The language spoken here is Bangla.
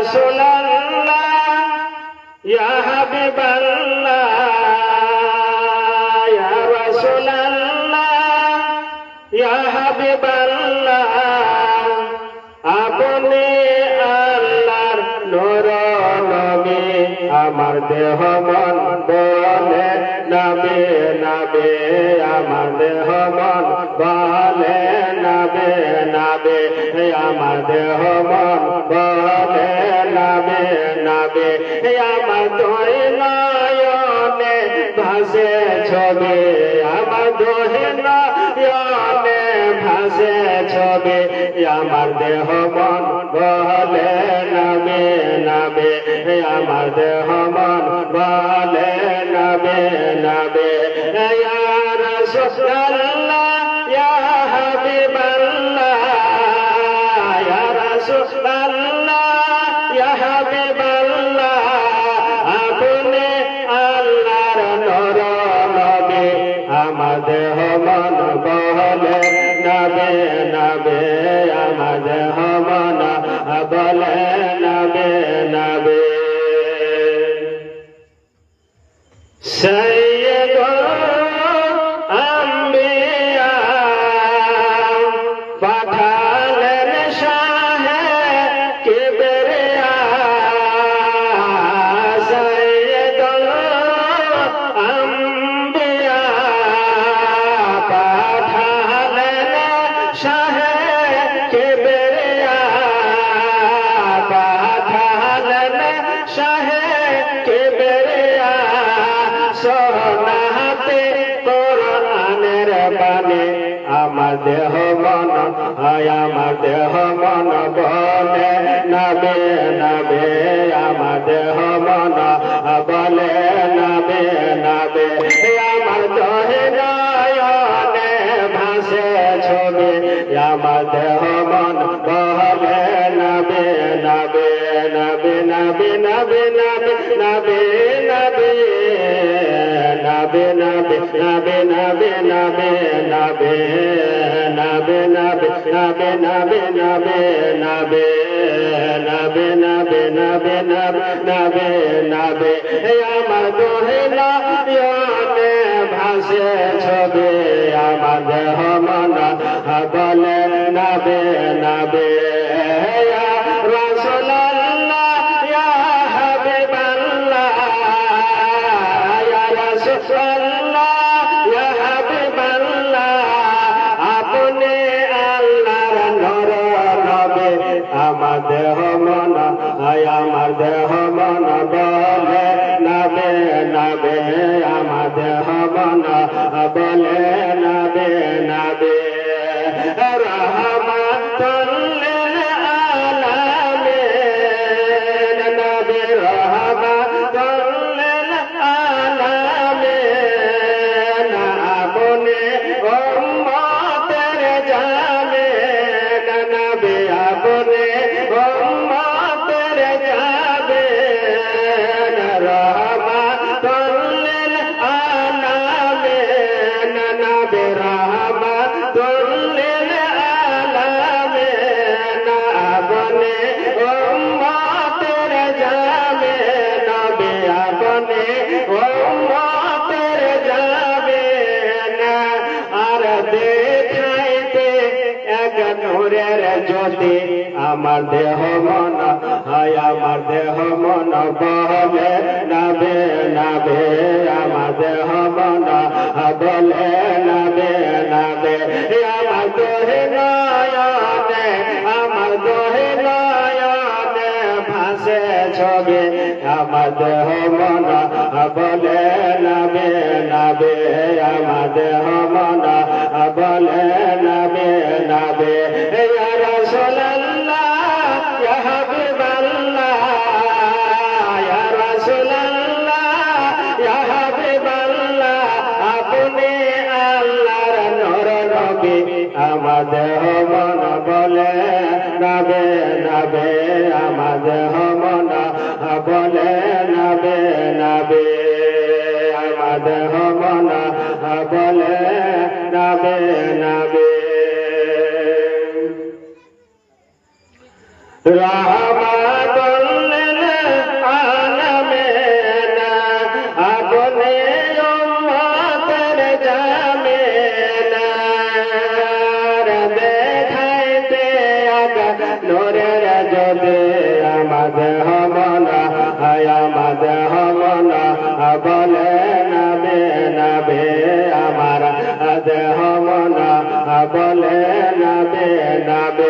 রাসূলুল্লাহ ইয়া আপনি আল্লাহর আমার দেহ মন বলে, নবে নবে, আমার দেহ মন বলে, নবে নবে, আমার দেহ মন আমার দোহে নয়নে ভাসে ছবে। আমার দোহে নয়নে ভাসে ছবে। আমার দেহ মন বলে নবে নামে। আমার দেহ মন বলে নামে নবে নামাজ হব না বলে নবে নবে। সেই দেহ মন হয় আমার দেহ মন বলে নবে নবে আমার দেহ মন বলে নবে নবে আমার দহে নয়নে ভাসে ছবি আমার দেহ মন বলে নবে নবে নবে নবে নবে নবে নবে নবে নবে নবে নবে নবে নবে নবে নবে নবে নবে নবে নবে নবে নবে নবে নবে নবে নবে আমার দোহেলা ইয়নে ভাসে ছবে আমার দেহ মন বলে নবে নবে রাসূলুল্লাহ Amen. হয় আমার দেহ মন বলে নবে নবে, আমার দেহ মন বলে নবে নবে। আমার দোহে নয়নে, আমার দোহে নয়নে ভাসে ছবি। আমার দেহ মন বলে নবে নবে, আমার দেহ মন বলে নবে নবে। আমার দেহ মন বলে, নাবে নাবে, আমাদের মন বলে, নাবে নাবে, আমাদের মন বলে, নাবে, নবে নূরের যদি আমাদের হব না আমাদের হব না বলে নাবে নাবে আমার আদে হব না বলে নাবে নাবে